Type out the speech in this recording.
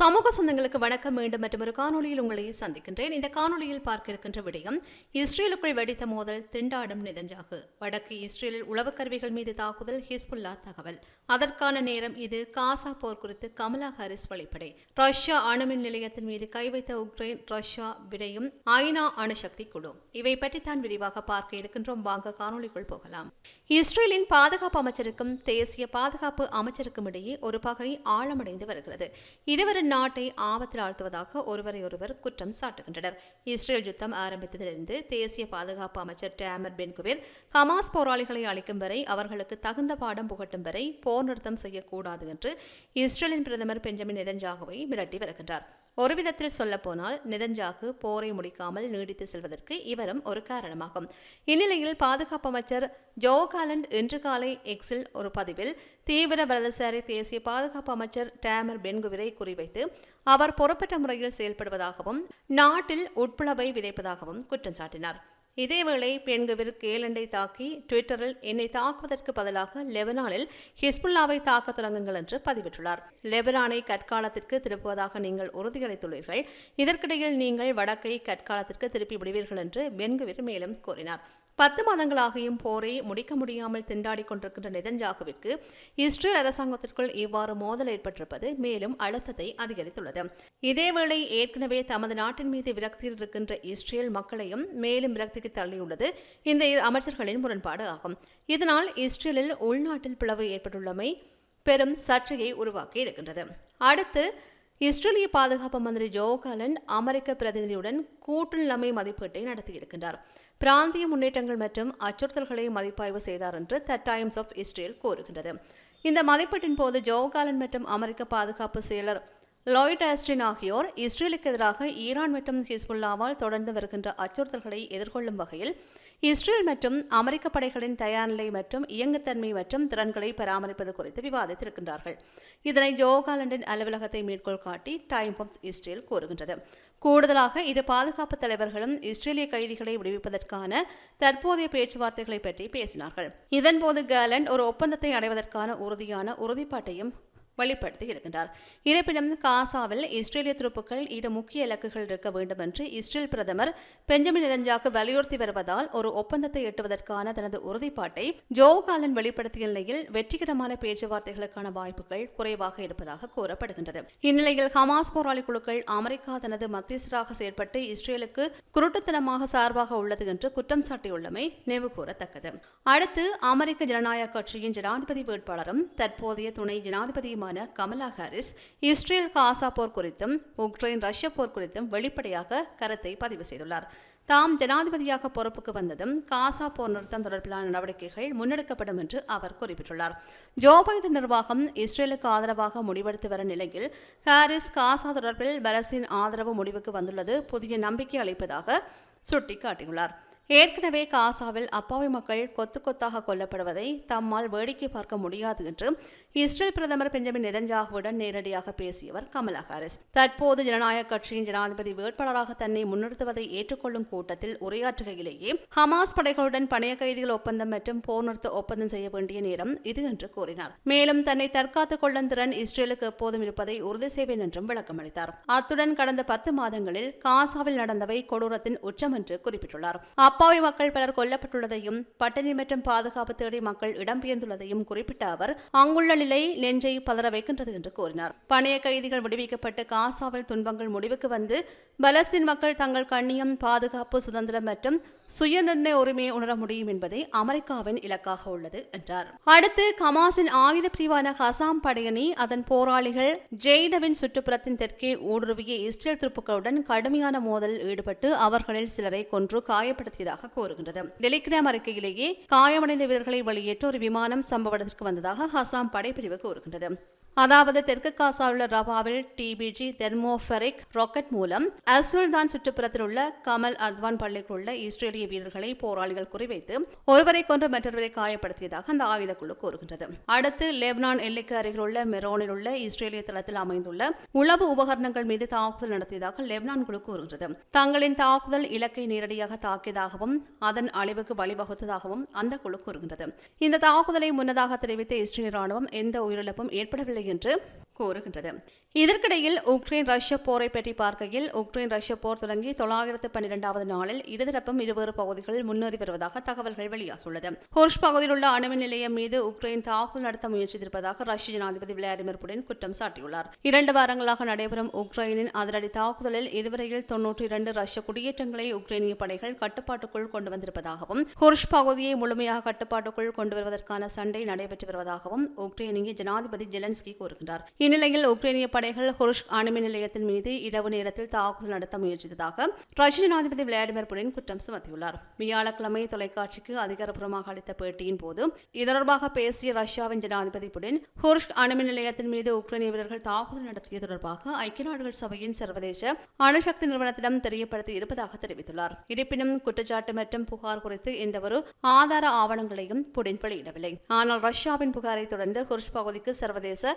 சமூக சொந்தங்களுக்கு வணக்கம். மீண்டும் மற்றும் ஒரு காணொளியில் உங்களை சந்திக்கின்றேன். இந்த காணொலியில் பார்க்க இருக்கின்ற விடயம் இஸ்ரேலுக்குள் வெடித்த மோதல் திண்டாடும் நிதஞ்சாகு. வடக்கு இஸ்ரேலில் உளவு கருவிகள் மீது தாக்குதல் ஹிஸ்புல்லா தகவல். அதற்கான நேரம் இது. காசா போர் குறித்து கமலா ஹாரிஸ் வெளிப்படை. ரஷ்யா அணுமின் நிலையத்தின் மீது கை வைத்த உக்ரைன் ரஷ்யா விடையும் ஐநா அணுசக்தி குழு. இவை பற்றி தான் விரிவாக பார்க்க இருக்கின்றோம். வாங்க காணொலிக்குள் போகலாம். இஸ்ரேலின் பாதுகாப்பு அமைச்சருக்கும் தேசிய பாதுகாப்பு அமைச்சருக்கும் இடையே ஒரு பகை ஆழமடைந்து வருகிறது. இருவரின் நாட்டை ஆபத்தில் ஆழ்த்துவதாக ஒருவரை ஒருவர் குற்றம் சாட்டுகின்றனர். இஸ்ரேல் யுத்தம் ஆரம்பித்ததிலிருந்து தேசிய பாதுகாப்பு அமைச்சர் டேமர் பென்குவிர் ஹமாஸ் போராளிகளை அளிக்கும் வரை அவர்களுக்கு தகுந்த பாடம் புகட்டும் வரை போர் நிறுத்தம் செய்யக்கூடாது என்று இஸ்ரேலின் பிரதமர் பெஞ்சமின் நெதன்ஜாகுவை மிரட்டி வருகின்றார். ஒரு விதத்தில் சொல்லப்போனால் நெதன்ஜாகு போரை முடிக்காமல் நீடித்து செல்வதற்கு இவரும் ஒரு காரணமாகும். இந்நிலையில் பாதுகாப்பு அமைச்சர் ஜோ காலண்ட் இன்று காலை எக்ஸில் ஒரு பதிவில் தீவிர வலதுசாரி தேசிய பாதுகாப்பு அமைச்சர் டேமர் பென்குவிரை குறிவைத்து அவர் பொறுப்பற்ற முறையில் செயல்படுவதாகவும் நாட்டில் உட்புளவை விதைப்பதாகவும் குற்றம் சாட்டினார். இதேவேளை பெண்கவிர் கேலண்டை தாக்கி ட்விட்டரில் என்னை தாக்குவதற்கு பதிலாக லெபனானில் ஹிஸ்புல்லாவை தாக்க தொடங்குங்கள் என்று பதிவிட்டுள்ளார். லெபனானை கற்காலத்திற்கு திருப்புவதாக நீங்கள் உறுதியளித்துள்ளீர்கள். இதற்கிடையில் நீங்கள் வடக்கை கற்காலத்திற்கு திருப்பி விடுவீர்கள் என்று பென்குவிர் மேலும் கூறினார். பத்து மாதங்களாகியும் போரை முடிக்க முடியாமல் திண்டாடி கொண்டிருக்கின்ற நெதன்ஜாகுவிற்கு இஸ்ரேல் அரசாங்கத்திற்குள் இவ்வாறு மோதல் ஏற்பட்டிருப்பது மேலும் அழுத்தத்தை அதிகரித்துள்ளது. இதேவேளை ஏற்கனவே தமது நாட்டின் மீது விரக்தியில் இருக்கின்ற இஸ்ரேல் மக்களையும் மேலும் விரக்திக்கு தள்ளியுள்ளது இந்த இரு அமைச்சர்களின் முரண்பாடு ஆகும். இதனால் இஸ்ரேலில் உள்நாட்டில் பிளவு ஏற்பட்டுள்ளமை பெரும் சர்ச்சையை உருவாக்கி இருக்கின்றது. அடுத்து இஸ்ரேலிய பாதுகாப்பு மந்திரி ஜோ காலன் அமெரிக்க பிரதிநிதியுடன் கூட்டு நிலைமை மதிப்பீட்டை நடத்தியிருக்கின்றார். பிராந்திய முன்னேற்றங்கள் மற்றும் அச்சுறுத்தல்களை மதிப்பாய்வு செய்தார் என்று த டைம்ஸ் ஆஃப் இஸ்ரேல் கூறுகின்றது. இந்த மதிப்பீட்டின் போது ஜோ காலன் மற்றும் அமெரிக்க பாதுகாப்பு செயலர் லாய்ட் ஆஸ்டின் ஆகியோர் இஸ்ரேலுக்கு எதிராக ஈரான் மற்றும் ஹிஸ்புல்லாவால் தொடர்ந்து வருகின்ற அச்சுறுத்தல்களை எதிர்கொள்ளும் வகையில் இஸ்ரேல் மற்றும் அமெரிக்க படைகளின் தயார்நிலை மற்றும் இயங்குத்தன்மை மற்றும் திறன்களை பராமரிப்பது குறித்து விவாதித்திருக்கின்றார்கள். இதனை ஜோகாலண்டின் அலுவலகத்தை மேற்கோள் காட்டி டைம் ஆஃப் இஸ்ரேல் கூறுகின்றது. கூடுதலாக இரு பாதுகாப்பு தலைவர்களும் இஸ்ரேலிய கைதிகளை விடுவிப்பதற்கான தற்போதைய பேச்சுவார்த்தைகளை பற்றி பேசினார்கள். இதன்போது கேலண்ட் ஒரு ஒப்பந்தத்தை அடைவதற்கான உறுதியான உறுதிப்பாட்டையும் வெளிப்படுத்தி இருக்கின்றார் இருப்பினும் காசாவில் இஸ்ரேலிய துருப்புக்கள் இரு முக்கிய இலக்குகள் இருக்க வேண்டும் என்று இஸ்ரேல் பிரதமர் பெஞ்சமின் நெதன்ஜாக்கு வலியுறுத்தி வருவதால் ஒரு ஒப்பந்தத்தை எட்டுவதற்கான தனது உறுதிப்பாட்டை ஜோ காலன் வெளிப்படுத்திய நிலையில் வெற்றிகரமான பேச்சுவார்த்தைகளுக்கான வாய்ப்புகள் குறைவாக இருப்பதாக கூறப்படுகின்றது. இந்நிலையில் ஹமாஸ் போராளி குழுக்கள் அமெரிக்கா தனது மத்தியஸ்தராக செயற்பட்டு இஸ்ரேலுக்கு குருட்டுத்தனமாக சார்பாக உள்ளது என்று குற்றம் சாட்டியுள்ளமை நினைவு கூறத்தக்கது அடுத்து அமெரிக்க ஜனநாயக கட்சியின் ஜனாதிபதி வேட்பாளரும் தற்போதைய துணை ஜனாதிபதி தலைவருமான கமலா ஹாரிஸ் இஸ்ரேல் காசா போர் குறித்தும் உக்ரைன் ரஷ்ய போர் குறித்தும் வெளிப்படையாக கருத்தை பதிவு செய்துள்ளார். தாம் ஜனாதிபதியாக பொறுப்புக்கு வந்ததும் காசா போர் நிறுத்தம் தொடர்பிலான நடவடிக்கைகள் முன்னெடுக்கப்படும் என்று அவர் குறிப்பிட்டுள்ளார். ஜோ பைடன் நிர்வாகம் இஸ்ரேலுக்கு ஆதரவாக முடிவெடுத்து வரும் நிலையில் ஹாரிஸ் காசா தொடர்பில் பலஸ்தீன் ஆதரவு முடிவுக்கு வந்துள்ளது புதிய நம்பிக்கை அளிப்பதாக சுட்டிக்காட்டியுள்ளார். ஏற்கனவே காசாவில் அப்பாவி மக்கள் கொத்து கொத்தாக கொல்லப்படுவதை தம்மால் வேடிக்கை பார்க்க முடியாது என்று இஸ்ரேல் பிரதமர் பெஞ்சமின் நெதன்ஜாகுவுடன் நேரடியாக பேசியவர் கமலா ஹாரிஸ். தற்போது ஜனநாயக கட்சியின் ஜனாதிபதி வேட்பாளராக தன்னை முன்னிறுத்துவதை ஏற்றுக்கொள்ளும் கூட்டத்தில் உரையாற்றுகையிலேயே ஹமாஸ் படைகளுடன் பணைய கைதிகள் ஒப்பந்தம் மற்றும் போர் நிறுத்த ஒப்பந்தம் செய்ய வேண்டிய நேரம் இது என்று கூறினார். மேலும் தன்னை தற்காத்துக் கொள்ளும் திறன் இஸ்ரேலுக்கு எப்போதும் இருப்பதை உறுதி செய்வேன் என்றும் விளக்கமளித்தார். அத்துடன் கடந்த பத்து மாதங்களில் காசாவில் நடந்தவை கொடூரத்தின் உச்சம் என்று குறிப்பிட்டுள்ளார். அப்பாவி மக்கள் பலர் கொல்லப்பட்டுள்ளதையும் பட்டினி மற்றும் பாதுகாப்பு தேடி மக்கள் இடம்பெயர்ந்துள்ளதையும் குறிப்பிட்ட அவர் அங்குள்ள நிலை நெஞ்சை பதற வைக்கின்றது என்று கூறினார். பணைய கைதிகள் விடுவிக்கப்பட்டு காசாவில் துன்பங்கள் முடிவுக்கு வந்து பலஸ்தீன் மக்கள் தங்கள் கண்ணியம் பாதுகாப்பு சுதந்திரம் மற்றும் சுயநிர்ணய உரிமையை உணர முடியும் என்பதே அமெரிக்காவின் இலக்காக உள்ளது என்றார். அடுத்து கமாஸின் ஆயுத பிரிவான ஹசாம் படையணி அதன் போராளிகள் ஜெய்டவின் சுற்றுப்புறத்தின் தெற்கே ஊடுருவிய இஸ்ரேல் துருப்புக்களுடன் கடுமையான மோதலில் ஈடுபட்டு அவர்களில் சிலரை கொன்று காயப்படுத்தியதாக கூறுகின்றது. டெலிகிராம் அறிக்கையிலேயே காயமடைந்த வீரர்களை வெளியேற்ற ஒரு விமானம் சம்பவ இடத்திற்கு வந்ததாக ஹசாம் படைப்பிரிவு கூறுகின்றது. அதாவது தெற்கு காசாவில் ரபாவில் டிபிஜி தெர்மோஃபெரிக் ராக்கெட் மூலம் அசுல்தான் சுற்றுப்புறத்தில் உள்ள கமல் அத்வான் பள்ளிக்குள் உள்ள இஸ்ரேலிய வீரர்களை போராளிகள் குறிவைத்து ஒருவரை கொன்று மற்றொருவரை காயப்படுத்தியதாக அந்த ஆயுதக்குழு கூறுகின்றது. அடுத்து லெப்னான் எல்லைக்கு அருகில் உள்ள மெரோனில் உள்ள இஸ்ரேலிய தளத்தில் அமைந்துள்ள உளவு உபகரணங்கள் மீது தாக்குதல் நடத்தியதாக லெப்னான் குழு கூறுகின்றது. தங்களின் தாக்குதல் இலக்கை நேரடியாக தாக்கியதாகவும் அதன் அழிவுக்கு வழிவகுத்ததாகவும் அந்த குழு கூறுகின்றது. இந்த தாக்குதலை முன்னதாக தெரிவித்த இஸ்ரேல் ராணுவம் எந்த உயிரிழப்பும் ஏற்படவில்லை என்று கூறுகின்றது. இதற்கிடையில் உக்ரைன் ரஷ்ய போரை பற்றி பார்க்கையில் உக்ரைன் ரஷ்ய போர் தொடங்கி தொள்ளாயிரத்து பன்னிரெண்டாவது நாளில் இருதரப்பும் இருவேறு பகுதிகளில் முன்னேறி வருவதாக தகவல்கள் வெளியாகியுள்ளது. ஹோர்ஷ் பகுதியில் உள்ள அணுமின் நிலையம் மீது உக்ரைன் தாக்குதல் நடத்த முயற்சித்திருப்பதாக ரஷ்ய ஜனாதிபதி விளாடிமிர் புடின் குற்றம் சாட்டியுள்ளார். இரண்டு வாரங்களாக நடைபெறும் உக்ரைனின் அதிரடி தாக்குதலில் இதுவரையில் தொன்னூற்றி இரண்டு ரஷ்ய குடியேற்றங்களை உக்ரைனிய படைகள் கட்டுப்பாட்டுக்குள் கொண்டு வந்திருப்பதாகவும் ஹோர்ஷ் பகுதியை முழுமையாக கட்டுப்பாட்டுக்குள் கொண்டு வருவதற்கான சண்டை நடைபெற்று வருவதாகவும் உக்ரைனிய ஜனாதிபதி ஜெலன்ஸ்கி கூறுகின்றார். இந்நிலையில் உக்ரைனிய படைகள் ஹொருஷ் அணுமின் நிலையத்தின் மீது இரவு நேரத்தில் தாக்குதல் நடத்த முயற்சித்ததாக ரஷ்ய ஜனாதிபதி விளாடிமிர் புடின் குற்றம் சுமத்தியுள்ளார். வியாழக்கிழமை தொலைக்காட்சிக்கு அதிகாரப்பூர்வமாக அளித்த பேட்டியின் போது இது தொடர்பாக பேசிய ரஷ்யாவின் ஜனாதிபதி புடின் ஹொருஷ் அணுமின் நிலையத்தின் மீது உக்ரைனிய வீரர்கள் தாக்குதல் நடத்திய தொடர்பாக ஐக்கிய நாடுகள் சபையின் சர்வதேச அணுசக்தி நிறுவனத்திடம் தெரியப்படுத்தி இருப்பதாக தெரிவித்துள்ளார். இருப்பினும் குற்றச்சாட்டு மற்றும் புகார் குறித்து எந்தவொரு ஆதார ஆவணங்களையும் புடின் வெளியிடவில்லை. ஆனால் ரஷ்யாவின் புகாரை தொடர்ந்து ஹொர்ஷ் பகுதிக்கு சர்வதேச